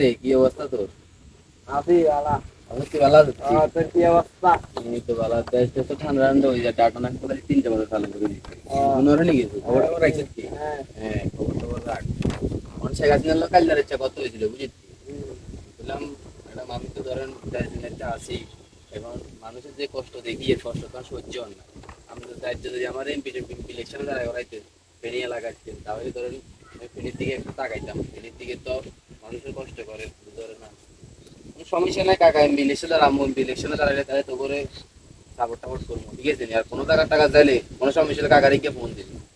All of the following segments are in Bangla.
রে কি অবস্থা তোর? আছি আলা আমি তো ভালো আছি। তোর কি অবস্থা? এই তো ভালো আছে। দেশে তো ঠান্ডা ঠান্ডা হয়ে যায়। ডাটা নাক করে তিনটা বাজে চালু করে দিচ্ছি। মনে হলো নাকি খবর খবর রাখছিস কি? হ্যাঁ। হ্যাঁ খবর খবর রাখ। আমার শেখ হাসিনার লোক কালদার ইচ্ছা কত হয়েছিল বুঝেছি বললাম ম্যাডাম আমি তো ধরেন দার্জিলিংতে আছি। এখন মানুষের যে কষ্ট দেখি এর কষ্ট তো সহ্য হন না। আমি তো দায়িত্ব যদি আমার এমপি ইলেকশনে দাঁড়ায় করাইতে ফেনি এলাকাচ্ছেন তাহলে ধরেন আমি ফেনির দিকে একটু তাকাইতাম। ফেনির দিকে তো মানুষের কষ্ট করে ধরে না। সমস্যা নাই কাকা ইলেকশনে দাঁড়ালে তাহলে তো করে সাপোর্ট টাপোর্ট করব। ঠিক আছে আর কোনো টাকা টাকা চাইলে কোনো সমস্যা হলে কাকারে গিয়ে ফোন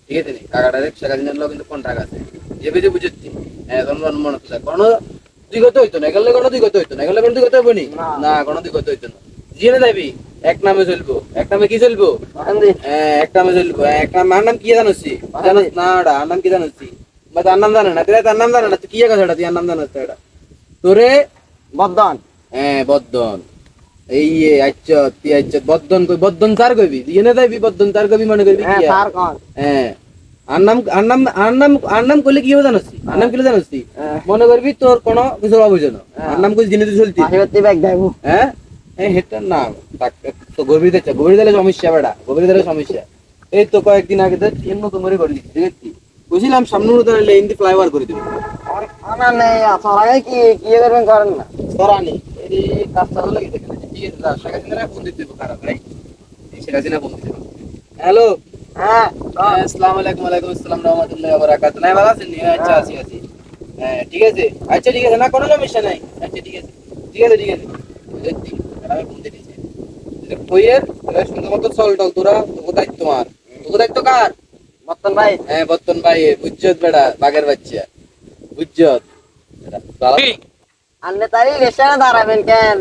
ঠিক আছে নি? কাকা ডাইরেক্ট শেখ হাসিনার কিন্তু কোন টাকা আছে? যে বুঝেছি। হ্যাঁ তখন মনে হচ্ছে কোনো দুই হইতো না এগুলো কোনো দুই হইতো না এগুলো কোনো দুই গত হইব নি? কোনো দুই হইতো না। জিনে যাবি? এক নামে চলবো। এক নামে কি চলবো? হ্যাঁ, এক নামে চলবো। হ্যাঁ, এক নাম আর নাম কি জানোস? না আর নাম কি জানোসি? বা তার নাম জানে না তোরা তার নাম জানে না তুই কি কথা এটা তুই নাম এটা তোরে হ্যাঁ এই আচ্ছা তুই আচ্ছা কই কইবি ইয়ে যাইবি চার কইবি মনে করবি হ্যাঁ কি কোন হ্যাঁ আর নাম আর নাম আর নাম আর নাম কইলে কি হবে জানোস আর নাম কিলে জানোস তুই? হ্যাঁ মনে করবি তোর কোনো কিছু না আর নাম কই জিনিস চলতি আশীর্বাদ ব্যাগ হ্যাঁ এই হেটা না তাক তো গভীর দিতে গভীর দিলে সমস্যা বেড়া গভীর দিলে সমস্যা এই তো কয়েকদিন আগে তো ট্রেন নতুন করে করে দিচ্ছি দেখেছি বুঝলাম সামনে নতুন লেন দি ফ্লাইওভার করে দিবি। আমার নেই আসর কি কি করবেন করেন না? সরানি এই কাজটা হলো কি দেখেন ঠিক আছে দাদা শেখ হাসিনা ফোন দিতে হবে খারাপ ভাই? শেখ হাসিনা ফোন দিতে হ্যালো? হ্যাঁ আসসালামু আলাইকুম ওয়ালাইকুম আসসালাম রহমতুল্লাহি ওয়া বারাকাতুহু। নাই ভালো আছেন আচ্ছা আছি আছি। হ্যাঁ ঠিক আছে। আচ্ছা ঠিক আছে না কোনো সমস্যা নাই। আচ্ছা ঠিক আছে। ঠিক আছে ঠিক আছে। বুঝেছি আমি ফোন দিতেছি কইয়ের সুন্দর মতো চল টল তোরা তোকে দায়িত্ব তোমার তোকে দায়িত্ব কার? মতন ভাই? হ্যাঁ বর্তন ভাই বুজ্জত বেড়া বাঘের বাচ্চা। বুজ্জত। আন্নে তারি রেশনে দাঁড়াবেন কেন?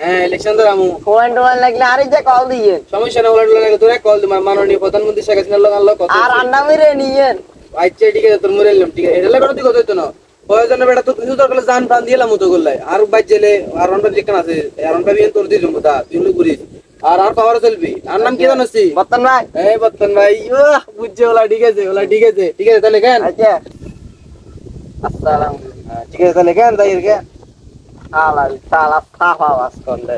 হ্যাঁ ইলেকশন তো ফোন টোন লাগলে আরে যে কল দিয়ে। সমস্যা না লাগে তোরা কল দিমার মাননীয় প্রধানমন্ত্রী শেখ হাসিনার লোক আনলো কত আর আন্ডা মেরে নিয়েন। আচ্ছা ঠিক আছে তোর মরে এলাম ঠিক আছে। এটা লাগে কথা হইতো না। প্রয়োজনে বেটা তো কিছু দরকার জান প্রাণ দিলাম তো করলাই আর বাইর জেলে আর অনটা যেখানে আছে আর অনটা বিয়ে তোর দিয়ে জমা তুই হলো ঘুরিস। আর আর পাওয়ার চলবি। আর নাম কি জানোস? বর্তন ভাই। এই বর্তন ভাই ইয়া, বুঝছে ওলা ঠিক আছে ওলা ঠিক আছে। ঠিক আছে তাহলে কেন? আচ্ছা। আসসালাম হ্যাঁ, ঠিক আছে তাহলে কেন তাই কেন? আলা সালা সাফা বাস করলে।